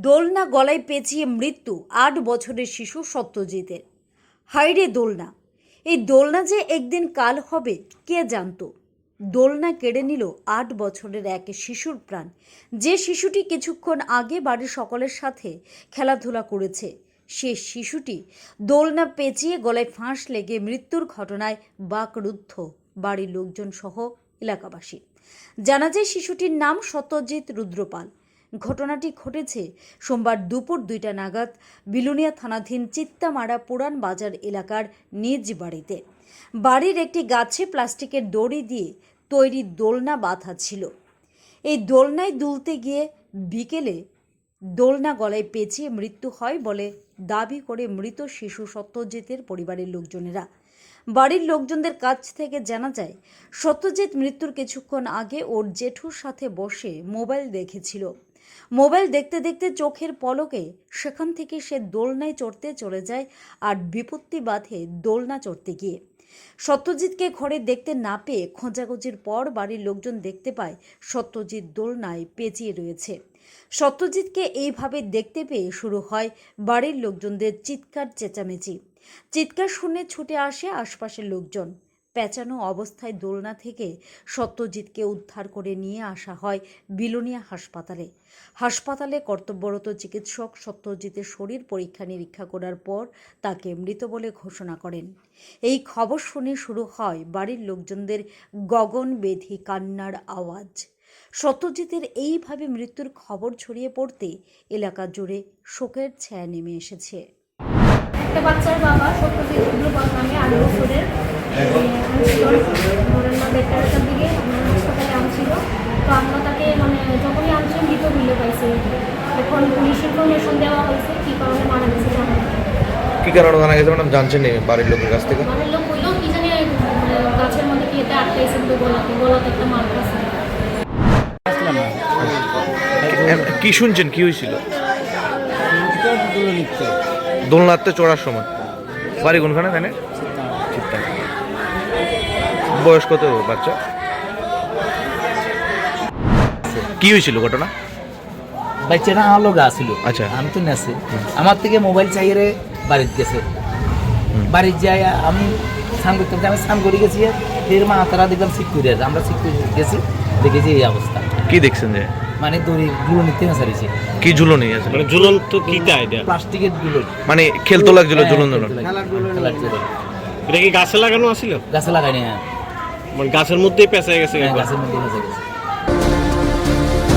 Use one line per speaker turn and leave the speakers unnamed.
দোলনা গলায় পেঁচিয়ে মৃত্যু আট বছরের শিশু সত্যজিতের। হাইরে দোলনা। এই দোলনা যে একদিন কাল হবে, কে জানতো? দোলনা কেড়ে নিল আট বছরের এক শিশুর প্রাণ। যে শিশুটি কিছুক্ষণ আগে বাড়ির সকলের সাথে খেলাধুলা করেছে, সে শিশুটি দোলনা পেঁচিয়ে গলায় ফাঁস লেগে মৃত্যুর ঘটনায় বাকরুদ্ধ বাড়ির লোকজন সহ এলাকাবাসী। জানা যায়, শিশুটির নাম সত্যজিৎ রুদ্রপাল। ঘটনাটি ঘটেছে সোমবার দুপুর দুইটা নাগাদ বিলুনিয়া থানাধীন চিত্তামারা পুরান বাজার এলাকার নিজ বাড়িতে। বাড়ির একটি গাছে প্লাস্টিকের দড়ি দিয়ে তৈরি দোলনা বাঁধা ছিল। এই দোলনায় দুলতে গিয়ে বিকেলে দোলনা গলায় পেঁচিয়ে মৃত্যু হয় বলে দাবি করে মৃত শিশু সত্যজিতের পরিবারের লোকজনেরা। বাড়ির লোকজনদের কাছ থেকে জানা যায়, সত্যজিৎ মৃত্যুর কিছুক্ষণ আগে ওর জেঠুর সাথে বসে মোবাইল দেখেছিল। মোবাইল দেখতে দেখতে চোখের পলকে সেখান থেকে সে দোলনায় চড়তে চলে যায় আর বিপত্তি বাঁধে দোলনা চড়তে গিয়ে। সত্যজিৎকে ঘরে দেখতে না পেয়ে খোঁজাখুঁজির পর বাড়ির লোকজন দেখতে পায় সত্যজিৎ দোলনায় পেঁচিয়ে রয়েছে। সত্যজিৎকে এইভাবে দেখতে পেয়ে শুরু হয় বাড়ির লোকজনদের চিৎকার চেঁচামেচি। চিৎকার শুনে ছুটে আসে আশপাশের লোকজন। পেঁচানো অবস্থায় দোলনা থেকে সত্যজিৎকে উদ্ধার করে নিয়ে আসা হয় বিলোনিয়া হাসপাতালে। হাসপাতালে কর্তব্যরত চিকিৎসক সত্যজিতের শরীর পরীক্ষা নিরীক্ষা করার পর তাকে মৃত বলে ঘোষণা করেন। এই খবর শুনে শুরু হয় বাড়ির লোকজনদের গগনবেধি কান্নার আওয়াজ। সত্যজিতের এইভাবে মৃত্যুর খবর ছড়িয়ে পড়তে এলাকা জুড়ে শোকের ছায়া নেমে এসেছে।
একটা বাচ্চার বাবা সত্যজিৎ নামে আট বছরের ধরেন না দেড়টার দিকে আপনার হাসপাতালে আনছিল তো আমরা তাকে মানে যখনই আনছেন মৃত মিলে পাইছে এখন পুলিশ ইনফরমেশন দেওয়া হয়েছে কী কারণে মারা গেছে জানা নেই।
কি কারণে জানা গেছে? ম্যাডাম জানছেন নি বাড়ির লোকের কাছ থেকে?
বাড়ির লোক বললেও কি জানি মানে গাছের মধ্যে কি এটা আটকাইছে তো গলাতে গলাতে একটা মার্ক আছে
এ- কি শুনছেন? কি হয়েছিল? দোলনাতে চড়ার সময়। বাড়ি কোনখানে জানে বয়স কত বাচ্চা? কি হয়েছিল ঘটনা?
বাচ্চাটা আমার লোক আসছিল
আচ্ছা।
আমি তো নেছি আমার থেকে মোবাইল চাইয়ে বাড়িতে গেছে। বাড়িতে যাই আমি স্নান করতে আমি স্নান করে গেছি। ফের মা তারা দেখলাম ঠিক করে আছে আমরা ঠিক করে গেছি। দেখেছি এই অবস্থা।
কি দেখছেন যে?
মানে দড়ি গুলো নিতে না সারিছে।
কি ঝুলনি আছে
মানে ঝুলন্ত কিটা এটা?
প্লাস্টিকেরগুলো
মানে খেলতো লাগছিল ঝুলন
ঝুলন
এটা কি গাছে লাগানো আছিল?
গাছে লাগাই না
মানে গাছের মধ্যেই পেঁচা গেছে
হ্যাঁ, গাছের মধ্যে ফেঁসে গেছে।